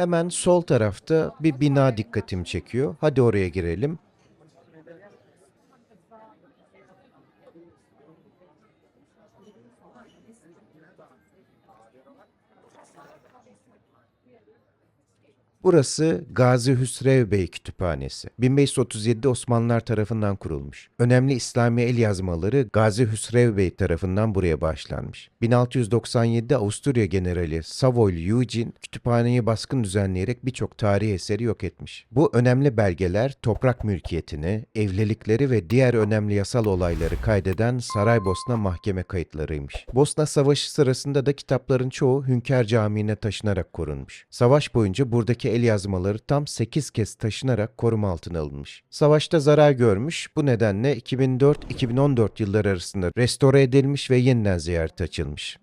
Hemen sol tarafta bir bina dikkatimi çekiyor. Hadi oraya girelim. Burası Gazi Hüsrev Bey Kütüphanesi. 1537'de Osmanlılar tarafından kurulmuş. Önemli İslami el yazmaları Gazi Hüsrev Bey tarafından buraya başlanmış. 1697'de Avusturya Generali Savoy Eugene kütüphaneye baskın düzenleyerek birçok tarihi eseri yok etmiş. Bu önemli belgeler toprak mülkiyetini, evlilikleri ve diğer önemli yasal olayları kaydeden Saraybosna mahkeme kayıtlarıymış. Bosna Savaşı sırasında da kitapların çoğu Hünkar Camii'ne taşınarak korunmuş. Savaş boyunca buradaki el yazmaları tam 8 kez taşınarak koruma altına alınmış. Savaşta zarar görmüş, bu nedenle 2004-2014 yılları arasında restore edilmiş ve yeniden ziyaret açılmış.